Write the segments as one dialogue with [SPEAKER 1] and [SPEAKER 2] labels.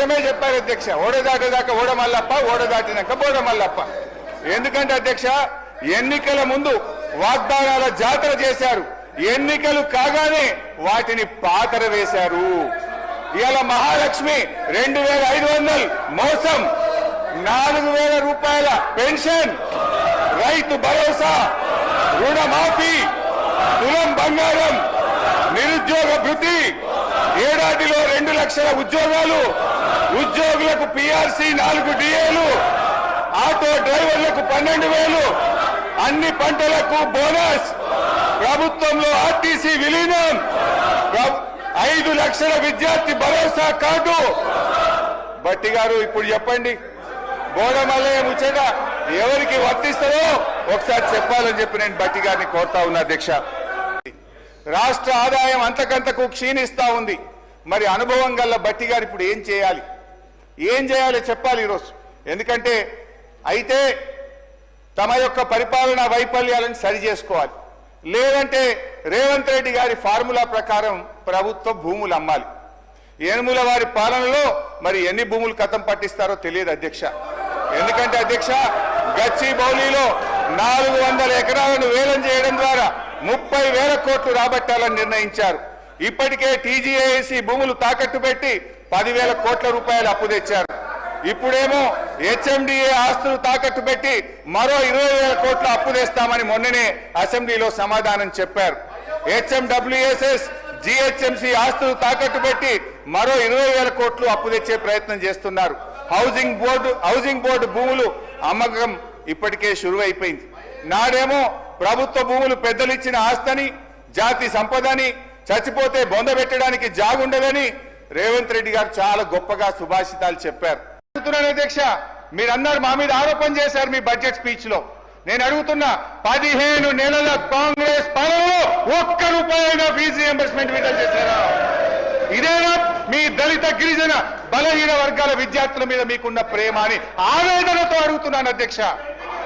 [SPEAKER 1] నిజమే చెప్పారు అధ్యక్ష. ఓడ దాటేదాకా ఓడ మల్లప్ప ఓడ దాటినాక బోడ మల్లప్ప ఎందుకంటే అధ్యక్ష ఎన్నికల ముందు వాగ్దానాల జాతర చేశారు. ఎన్నికలు కాగానే వాటిని పాతర వేశారు ఇవాళ మహాలక్ష్మి రెండు వేల ఐదు వందలు మోసం నాలుగు వేల రూపాయల పెన్షన్ రైతు భరోసా రుణమాఫీ తులం బంగారం నిరుద్యోగ భృతి ఏడాదిలో రెండు లక్షల ఉద్యోగాలు ఉద్యోగులకు పిఆర్సీ నాలుగు డిఏలు ఆటో డ్రైవర్లకు పన్నెండు వేలు అన్ని పంటలకు బోనస్. ప్రభుత్వంలో ఆర్టీసీ విలీనం. ప్ర- ఐదు లక్షల విద్యార్థి భరోసా కార్డు. బట్టి గారు ఇప్పుడు చెప్పండి. బోడమల్లయ్య ముచ్చట ఎవరికి వర్తిస్తారో ఒకసారి చెప్పాలని చెప్పి నేను బట్టి గారిని కోరుతా ఉన్నా అధ్యక్ష. రాష్ట్ర ఆదాయం అంతకంతకు క్షీణిస్తా ఉంది. మరి అనుభవం గల్ల బట్టి గారు ఇప్పుడు ఏం చేయాలి? ఏం చేయాలో చెప్పాలి ఈరోజు. ఎందుకంటే అయితే తమ యొక్క పరిపాలనా వైఫల్యాలను సరి చేసుకోవాలి. లేదంటే రేవంత్ రెడ్డి గారి ఫార్ములా ప్రకారం ప్రభుత్వ భూములు అమ్మాలి. ఏనుముల వారి పాలనలో మరి ఎన్ని భూములు కథం పట్టిస్తారో తెలియదు అధ్యక్ష. ఎందుకంటే అధ్యక్ష గచ్చి బౌలీలో నాలుగు వందల ఎకరాలను వేలం చేయడం ద్వారా ముప్పై వేల కోట్లు రాబట్టాలని నిర్ణయించారు. ఇప్పటికే టీజీఏసీ భూములు తాకట్టు పెట్టి పదివేల కోట్ల రూపాయలు అప్పు తెచ్చారు. ఇప్పుడేమో హెచ్ఎండిఏ ఆస్తులు తాకట్టు పెట్టి మరో ఇరవై వేల కోట్ల అప్పు తెస్తామని మొన్ననే అసెంబ్లీలో సమాధానం చెప్పారు. హెచ్ఎండబ్ల్యూఎస్ఎస్ జిహెచ్ఎంసీ ఆస్తులు తాకట్టు పెట్టి మరో ఇరవై వేల కోట్లు అప్పు తెచ్చే ప్రయత్నం చేస్తున్నారు. హౌసింగ్ బోర్డు హౌసింగ్ బోర్డు భూములు అమ్మకం ఇప్పటికే షురువైపోయింది నాడేమో ప్రభుత్వ భూములు పెద్దలు ఇచ్చిన ఆస్తని జాతి సంపదని చచ్చిపోతే బొంద పెట్టడానికి జాగుండదని రేవంత్ రెడ్డి గారు చాలా గొప్పగా సుభాషితాలు చెప్పారు. అడుగుతున్నాను అధ్యక్ష మీరందరూ మా మీద ఆరోపణ చేశారు మీ బడ్జెట్ స్పీచ్లో నేను అడుగుతున్నా పదిహేను నెలల కాంగ్రెస్ పాలనలో ఒక్క రూపాయలు ఫీజు రియంబర్స్మెంట్ విడుదల చేశారా? ఇదేనా మీ దళిత గిరిజన బలహీన వర్గాల విద్యార్థుల మీద మీకున్న ప్రేమ అని ఆవేదనతో అడుగుతున్నాను అధ్యక్ష.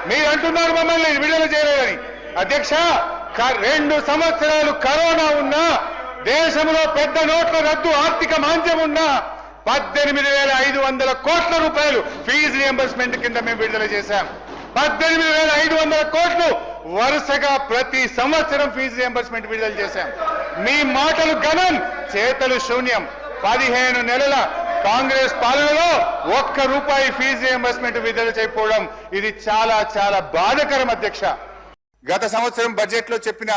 [SPEAKER 1] మీరు అంటున్నారు మమ్మల్ని విడుదల చేయలేదని. అధ్యక్ష క- రెండు సంవత్సరాలు కరోనా ఉన్నా దేశంలో పెద్ద నోట్ల రద్దు ఆర్థిక మాంద్యం ఉన్నా పద్దెనిమిది వేల ఐదు వందల కోట్ల రూపాయలు ఫీజు రియంబర్స్మెంట్ కింద మేము విడుదల చేశాం. పద్దెనిమిది వేల ఐదు వందల కోట్లు వరుసగా ప్రతి సంవత్సరం ఫీజు రియంబర్స్మెంట్ విడుదల చేశాం. మీ మాటలు గణం చేతలు శూన్యం. పదిహేను నెలల కాంగ్రెస్ పాలనలో ఒక్క రూపాయి ఫీజు రియంబర్స్మెంట్ విడుదల చేయకపోవడం ఇది చాలా చాలా బాధకరం అధ్యక్ష. గత సంవత్సరం బడ్జెట్లో చెప్పిన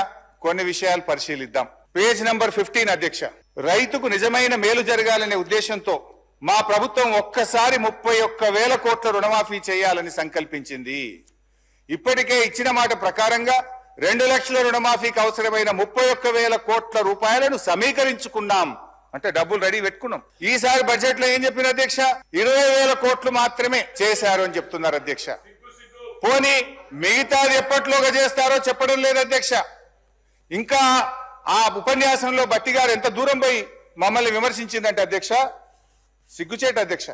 [SPEAKER 1] కొన్ని విషయాలు పరిశీలిద్దాం. పేజ్ నంబర్ ఫిఫ్టీన్ అధ్యక్ష. రైతుకు నిజమైన మేలు జరగాలనే ఉద్దేశంతో మా ప్రభుత్వం ఒక్కసారి ముప్పై ఒక్క వేల కోట్ల రుణమాఫీ చేయాలని సంకల్పించింది. ఇప్పటికే ఇచ్చిన మాట ప్రకారంగా రెండు లక్షల రుణమాఫీకి అవసరమైన ముప్పై ఒక్క వేల కోట్ల రూపాయలను సమీకరించుకున్నాం. అంటే డబ్బులు రెడీ పెట్టుకున్నాం. ఈసారి బడ్జెట్లో ఏం చెప్పిన అధ్యక్ష? ఇరవై వేల కోట్లు మాత్రమే చేశారు అని చెప్తున్నారు అధ్యక్ష. పోనీ మిగతాది ఎప్పట్లోగా చేస్తారో చెప్పడం లేదు అధ్యక్ష. ఇంకా ఆ ఉపన్యాసంలో బట్టి గారు ఎంత దూరం పోయి మమ్మల్ని విమర్శించిందంటే అధ్యక్ష సిగ్గుచేట అధ్యక్ష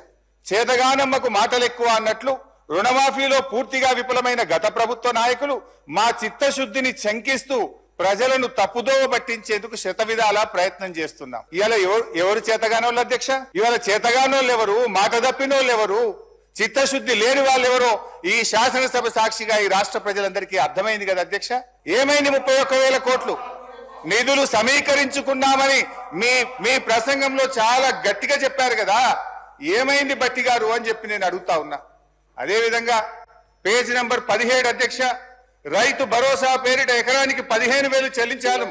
[SPEAKER 1] చేతగానమ్మకు మాటలు ఎక్కువ అన్నట్లు రుణమాఫీలో పూర్తిగా విఫలమైన గత ప్రభుత్వ నాయకులు మా చిత్తశుద్ధిని శంకిస్తూ ప్రజలను తప్పుదోవ పట్టించేందుకు శత విధాలా ప్రయత్నం చేస్తున్నాం. ఇవాళ ఎవరు ఎవరు చేతగానోళ్ళు అధ్యక్ష? ఇవాళ చేతగానోళ్ళు ఎవరు? మాట తప్పినోళ్ళు ఎవరు? చిత్తశుద్ధి లేని వాళ్ళు ఎవరో? ఈ శాసనసభ సాక్షిగా ఈ రాష్ట్ర ప్రజలందరికీ అర్థమైంది కదా అధ్యక్ష? ఏమైంది ముప్పై ఒక్క వేల కోట్లు? నిధులు సమీకరించుకున్నామని మీ మీ ప్రసంగంలో చాలా గట్టిగా చెప్పారు కదా. ఏమైంది బట్టి గారు అని చెప్పి నేను అడుగుతా ఉన్నా. అదేవిధంగా పేజ్ నెంబర్ పదిహేడు అధ్యక్ష రైతు భరోసా పేరిట ఎకరానికి పదిహేను వేలు చెల్లించాలి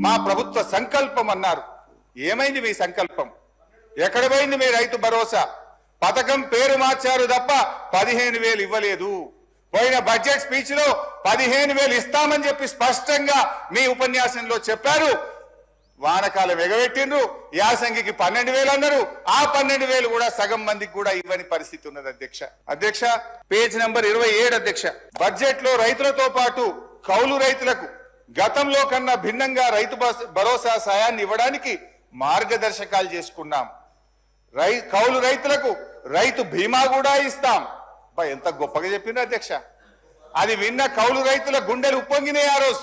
[SPEAKER 1] మా ప్రభుత్వ సంకల్పం అన్నారు. ఏమైంది మీ సంకల్పం? ఎక్కడ పోయింది మీ రైతు భరోసా? పథకం పేరు మార్చారు తప్ప పదిహేను వేలు ఇవ్వలేదు. పోయిన బడ్జెట్ స్పీచ్లో పదిహేను వేలు ఇస్తామని చెప్పి స్పష్టంగా మీ ఉపన్యాసంలో చెప్పారు. వానకాలం ఎగబెట్టిండ్రు. యాసంగికి పన్నెండు వేలు అన్నారు. ఆ పన్నెండు వేలు కూడా సగం మందికి కూడా ఇవ్వని పరిస్థితి ఉన్నది అధ్యక్ష. అధ్యక్ష పేజ్ నెంబర్ ఇరవై ఏడు అధ్యక్ష. బడ్జెట్లో రైతులతో పాటు కౌలు రైతులకు గతంలో కన్నా భిన్నంగా రైతు భరోసా సాయాన్ని ఇవ్వడానికి మార్గదర్శకాలు చేసుకున్నాం. రై కౌలు రైతులకు రైతు బీమా కూడా ఇస్తాం. అబ్బా, ఎంత గొప్పగా చెప్పిండు అధ్యక్ష. అది విన్న కౌలు రైతుల గుండెలు ఉప్పొంగినాయి ఆ రోజు.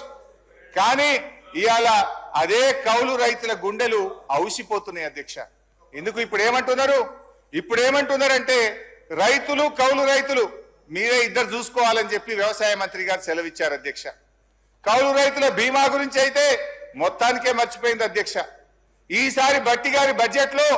[SPEAKER 1] కానీ ఇవాళ అదే కౌలు రైతుల గుండెలు ఔసిపోతున్నాయి అధ్యక్ష. ఎందుకు ఇప్పుడు ఏమంటున్నారు ఇప్పుడు ఏమంటున్నారంటే రైతులు కౌలు రైతులు మీరే ఇద్దరు చూసుకోవాలని చెప్పి వ్యవసాయ మంత్రి గారు సెలవిచ్చారు అధ్యక్ష. కౌలు రైతుల బీమా గురించి అయితే మొత్తానికే మర్చిపోయింది అధ్యక్ష. ఈసారి బట్టి గారి బడ్జెట్లో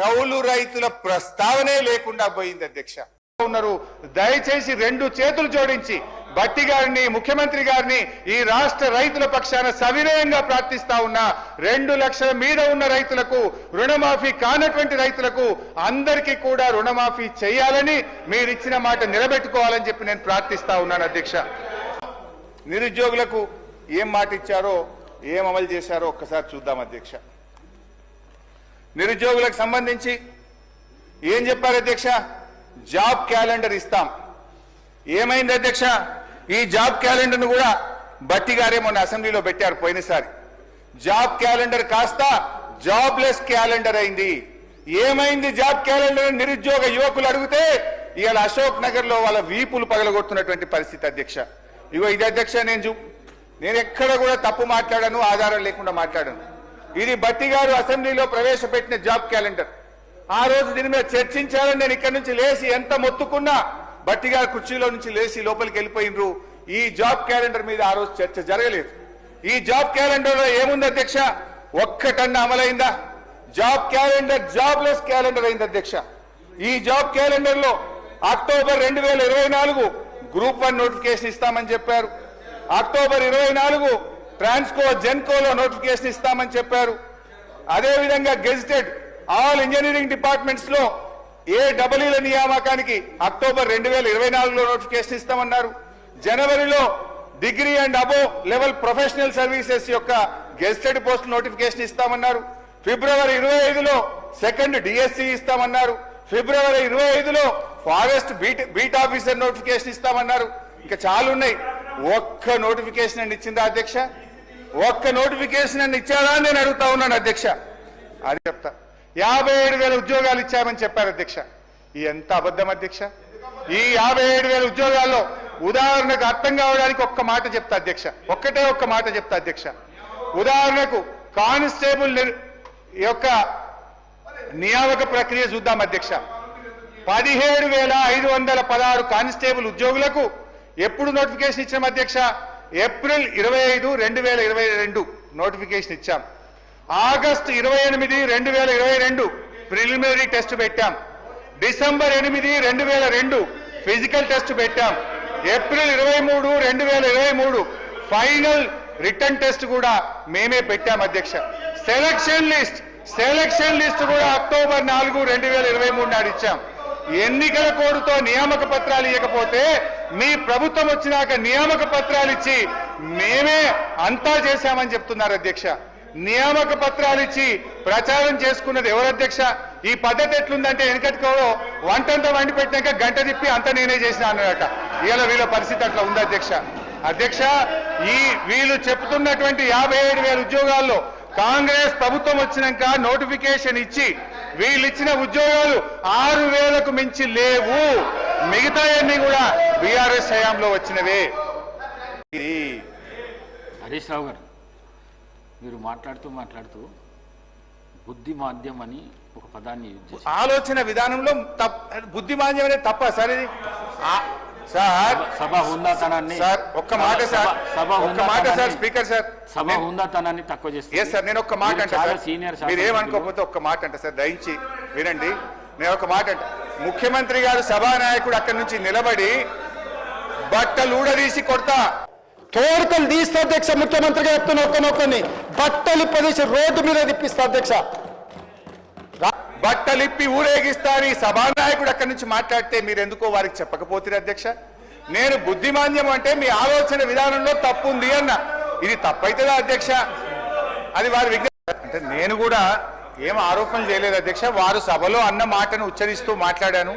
[SPEAKER 1] కౌలు రైతుల ప్రస్తావనే లేకుండా పోయింది అధ్యక్ష. ఉన్నారు. దయచేసి రెండు చేతులు జోడించి బట్టి గారిని ముఖ్యమంత్రి గారిని ఈ రాష్ట్ర రైతుల పక్షాన సవినయంగా ప్రార్థిస్తా ఉన్నా. రెండు లక్షల మీద ఉన్న రైతులకు రుణమాఫీ కానటువంటి రైతులకు అందరికీ కూడా రుణమాఫీ చేయాలని మీరు ఇచ్చిన మాట నిలబెట్టుకోవాలని చెప్పి నేను ప్రార్థిస్తా ఉన్నాను అధ్యక్ష. నిరుద్యోగులకు ఏం మాట ఇచ్చారో ఏం అమలు చేశారో ఒక్కసారి చూద్దాం అధ్యక్ష. నిరుద్యోగులకు సంబంధించి ఏం చెప్పారు అధ్యక్ష? జాబ్ క్యాలెండర్ ఇస్తాం. ఏమైంది అధ్యక్ష? ఈ జాబ్ క్యాలెండర్ను కూడా బట్టి గారే మొన్న అసెంబ్లీలో పెట్టారు పోయినసారి. జాబ్ క్యాలెండర్ కాస్త జాబ్లెస్ క్యాలెండర్ అయింది. ఏమైంది జాబ్ క్యాలెండర్ నిరుద్యోగ యువకులు అడిగితే ఇవాళ అశోక్ నగర్లో వాళ్ళ వీపులు పగలగొడుతున్నటువంటి పరిస్థితి అధ్యక్ష. ఇగో ఇది అధ్యక్ష నేను చూ నేను ఎక్కడ కూడా తప్పు మాట్లాడాను ఆధారం లేకుండా మాట్లాడాను. ఇది బట్టి గారు అసెంబ్లీలో ప్రవేశపెట్టిన జాబ్ క్యాలెండర్. ఆ రోజు దీని మీద చర్చించాలని నేను ఇక్కడి నుంచి లేచి ఎంత మొత్తుకున్నా బట్టి కుర్చీలో నుంచి లేచి లోపలికి వెళ్ళిపోయినరు ఈ జాబ్ క్యాలెండర్ మీద ఆ రోజు చర్చ జరగలేదు. ఈ జాబ్ క్యాలెండర్లో ఏముంది అధ్యక్ష? ఒక్కటన్నా అమలైందా? జాబ్ క్యాలెండర్ జాబ్లెస్ క్యాలెండర్ అయింది అధ్యక్ష. ఈ జాబ్ క్యాలెండర్లో అక్టోబర్ రెండు వేల ఇరవై నాలుగు గ్రూప్ వన్ నోటిఫికేషన్ ఇస్తామని చెప్పారు. అక్టోబర్ ఇరవై నాలుగు ట్రాన్స్కో జెన్కోలో నోటిఫికేషన్ ఇస్తామని చెప్పారు. అదేవిధంగా గెజిటెడ్ ఆల్ ఇంజనీరింగ్ డిపార్ట్మెంట్స్లో ఏ డబలీల నియామకానికి అక్టోబర్ రెండు వేల ఇరవై నాలుగులో నోటిఫికేషన్ ఇస్తామన్నారు. జనవరిలో degree and above level professional services యొక్క గెజిటెడ్ పోస్ట్ నోటిఫికేషన్ ఇస్తామన్నారు. ఫిబ్రవరి ఇరవై ఐదులో సెకండ్ డిఎస్సి ఇస్తామన్నారు. ఫిబ్రవరి ఇరవై ఐదులో forest beat beat officer notification ఇస్తామన్నారు. ఇంకా చాలా ఉన్నాయి. ఒక్క నోటిఫికేషన్ అని ఇచ్చిందా అధ్యక్ష? ఒక్క నోటిఫికేషన్ అని ఇచ్చారా అని నేను అడుగుతా ఉన్నాను అధ్యక్ష. అది చెప్తా. యాభై ఏడు వేల ఉద్యోగాలు ఇచ్చామని చెప్పారు అధ్యక్ష. ఈ ఎంత అబద్ధం అధ్యక్ష? ఈ యాభై ఏడు వేల ఉద్యోగాల్లో ఉదాహరణకు అర్థం కావడానికి ఒక్క మాట చెప్తా అధ్యక్ష. ఒక్కటే ఒక్క మాట చెప్తా అధ్యక్ష. ఉదాహరణకు కానిస్టేబుల్ యొక్క నియామక ప్రక్రియ చూద్దాం అధ్యక్ష. పదిహేడు వేల ఐదు వందల పదహారు కానిస్టేబుల్ ఉద్యోగులకు ఎప్పుడు నోటిఫికేషన్ ఇచ్చాం అధ్యక్ష? ఏప్రిల్ ఇరవై ఐదు రెండు వేల ఇరవై రెండు నోటిఫికేషన్ ఇచ్చాం. ఆగస్టు ఇరవై ఎనిమిది రెండు వేల ఇరవై రెండు ప్రిలిమినరీ టెస్ట్ పెట్టాం. డిసెంబర్ ఎనిమిది రెండు వేల రెండు ఫిజికల్ టెస్ట్ పెట్టాం. ఏప్రిల్ ఇరవై మూడు రెండు వేల ఇరవై మూడు ఫైనల్ రిటర్న్ టెస్ట్ కూడా మేమే పెట్టాం అధ్యక్ష. సెలక్షన్ లిస్ట్ సెలక్షన్ లిస్ట్ కూడా అక్టోబర్ నాలుగు రెండు వేల ఇరవై మూడు నాడు ఇచ్చాం. ఎన్నికల కోడ్తో నియామక పత్రాలు ఇవ్వకపోతే మీ ప్రభుత్వం వచ్చినాక నియామక పత్రాలు ఇచ్చి మేమే అంతా చేశామని చెప్తున్నారు అధ్యక్ష. నియామక పత్రాలు ఇచ్చి ప్రచారం చేసుకున్నది ఎవరు అధ్యక్ష? ఈ పద్ధతి ఎట్లుందంటే వెనకటికోవడం వంటంతా వండి పెట్టినాక గంట తిప్పి అంత నేనే చేసిన అన్నదట ఇవాళ వీళ్ళ పరిస్థితి అట్లా ఉంది అధ్యక్ష. అధ్యక్ష ఈ వీళ్ళు చెప్తున్నటువంటి యాభై ఏడు వేల ఉద్యోగాల్లో కాంగ్రెస్ ప్రభుత్వం వచ్చినాక నోటిఫికేషన్ ఇచ్చి వీళ్ళు ఇచ్చిన ఉద్యోగాలు ఆరు వేలకు మించి లేవు. మిగతా అన్ని కూడా బీఆర్ఎస్ హయాంలో వచ్చినవే.
[SPEAKER 2] హరీష్ రావు గారు. మీరు మాట్లాడుతూ మాట్లాడుతూ బుద్ధి మాధ్యం అని ఒక పదాన్ని యూజ్
[SPEAKER 1] ఆలోచన విధానంలో తప్ బుద్ధిమాంద్యం అనేది తప్ప సార్ ఇది? సార్.
[SPEAKER 2] సభ హుందాతనాన్ని
[SPEAKER 1] సార్ ఒక్క మాట సార్.
[SPEAKER 2] సభ-
[SPEAKER 1] ఒక్క మాట సార్ స్పీకర్ సార్.
[SPEAKER 2] సభ హుందాతనాన్ని తక్కువ చేస్తుంది.
[SPEAKER 1] ఎస్ సార్ నేను ఒక్క మాట అంట సార్.
[SPEAKER 2] సీనియర్
[SPEAKER 1] మీరు ఏమనుకోకపోతే ఒక్క మాట అంట సార్. దయించి వినండి. నేను ఒక మాట అంట. ముఖ్యమంత్రి గారు సభానాయకుడు అక్కడి నుంచి నిలబడి బట్టలు ఊడదీసి కొడతా.
[SPEAKER 3] తోడుకలు తీస్తే అధ్యక్ష ముఖ్యమంత్రిగా చెప్తున్న ఒక్కనొక్కని బట్టలు ప్రదేశ రోడ్డు మీద తిప్పిస్తా అధ్యక్ష.
[SPEAKER 1] బట్టలిప్పి ఊరేగిస్తాని సభానాయకుడు అక్కడి నుంచి మాట్లాడితే మీరు ఎందుకో వారికి చెప్పకపోతే అధ్యక్ష? నేను బుద్ధిమాన్యం అంటే మీ ఆలోచన విధానంలో తప్పు ఉంది అన్న. ఇది తప్పైతుందా అధ్యక్ష? అది వారి విజ్ఞప్తి అంటే నేను కూడా ఏం ఆరోపణలు చేయలేదు అధ్యక్ష. వారు సభలో అన్న మాటను ఉచ్చరిస్తూ మాట్లాడాను.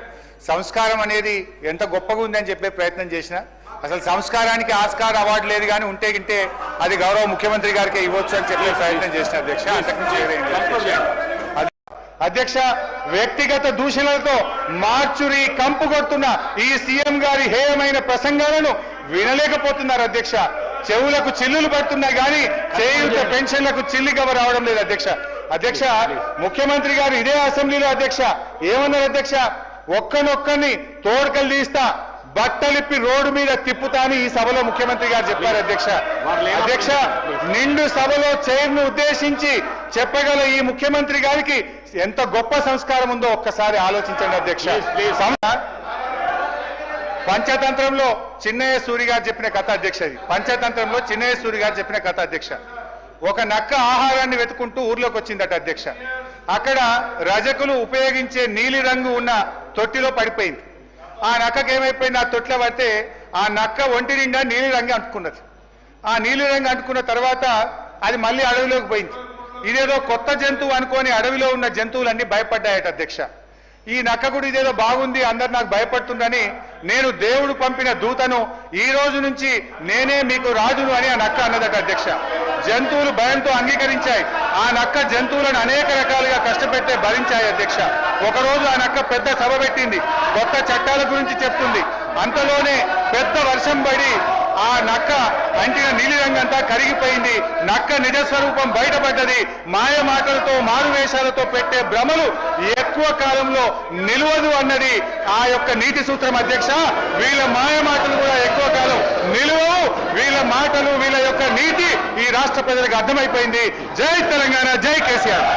[SPEAKER 1] సంస్కారం అనేది ఎంత గొప్పగా ఉందని చెప్పే ప్రయత్నం చేసినా. అసలు సంస్కారానికి ఆస్కార్ అవార్డు లేదు కానీ ఉంటే గింటే అది గౌరవ ముఖ్యమంత్రి గారికి ఇవ్వచ్చు అని చెప్పే ప్రయత్నం చేసిన అధ్యక్ష. అంతకుమించి అధ్యక్ష. అధ్యక్ష వ్యక్తిగత దూషణలతో మార్చురి కంపు కొడుతున్న ఈ సీఎం గారి హేయమైన ప్రసంగాలను వినలేకపోతున్నారు అధ్యక్ష. చెవులకు చిల్లులు పడుతున్నాయి కానీ చేయుత పెన్షన్లకు చిల్లిగవ రావడం లేదు అధ్యక్ష. అధ్యక్ష ముఖ్యమంత్రి గారు ఇదే అసెంబ్లీలో అధ్యక్ష. ఏమన్నారు అధ్యక్ష? ఒక్కనొక్కని తోడుకలు తీస్తా బట్టలిప్పి రోడ్డు మీద తిప్పుతా అని ఈ సభలో ముఖ్యమంత్రి గారు చెప్పారు అధ్యక్ష. అధ్యక్ష నిండు సభలో చైర్ను ఉద్దేశించి చెప్పగల ఈ ముఖ్యమంత్రి గారికి ఎంత గొప్ప సంస్కారం ఉందో ఒక్కసారి ఆలోచించండి అధ్యక్ష. పంచతంత్రంలో చిన్నయ్య సూరి గారు చెప్పిన కథ అధ్యక్ష ఇది. పంచతంత్రంలో చిన్నయ్య సూరి గారు చెప్పిన కథ అధ్యక్ష. ఒక నక్క ఆహారాన్ని వెతుకుంటూ ఊర్లోకి వచ్చిందట అధ్యక్ష. అక్కడ రజకులు ఉపయోగించే నీలి రంగు ఉన్న తొట్టిలో పడిపోయింది. ఆ నక్కకి ఏమైపోయింది? ఆ తొట్ల పడితే ఆ నక్క ఒంటి నిండా నీలి రంగు అంటుకున్నది. ఆ నీలి రంగు అంటుకున్న తర్వాత అది మళ్ళీ అడవిలోకి పోయింది. ఇదేదో కొత్త జంతువు అనుకొని అడవిలో ఉన్న జంతువులన్నీ భయపడ్డాయట అధ్యక్ష. ఈ నక్క ఇదేదో బాగుంది అందరు నాకు భయపడుతుందని నేను దేవుడు పంపిన దూతను ఈ రోజు నుంచి నేనే మీకు రాజును అని ఆ నక్క అన్నదట అధ్యక్ష. జంతువులు భయంతో అంగీకరించాయి. ఆ నక్క జంతువులను అనేక రకాలుగా కష్టపెట్టే భరించాయి అధ్యక్ష. ఒకరోజు ఆ నక్క పెద్ద సభ పెట్టింది. కొత్త చట్టాల గురించి చెప్తుంది. అంతలోనే పెద్ద వర్షం పడి ఆ నక్క అంటిన నీలిరంగంతా కరిగిపోయింది. నక్క నిజ స్వరూపం బయటపడ్డది. మాయ మాటలతో మారువేషాలతో పెట్టే భ్రమలు ఎక్కువ కాలంలో నిలవదు అన్నది ఆ యొక్క నీతి సూత్రం అధ్యక్ష. వీళ్ళ మాయ మాటలు కూడా ఎక్కువ కాలం నిలువవు. వీళ్ళ మాటలు వీళ్ళ యొక్క నీతి ఈ రాష్ట్ర ప్రజలకు అర్థమైపోయింది. జై తెలంగాణ జై కేసీఆర్.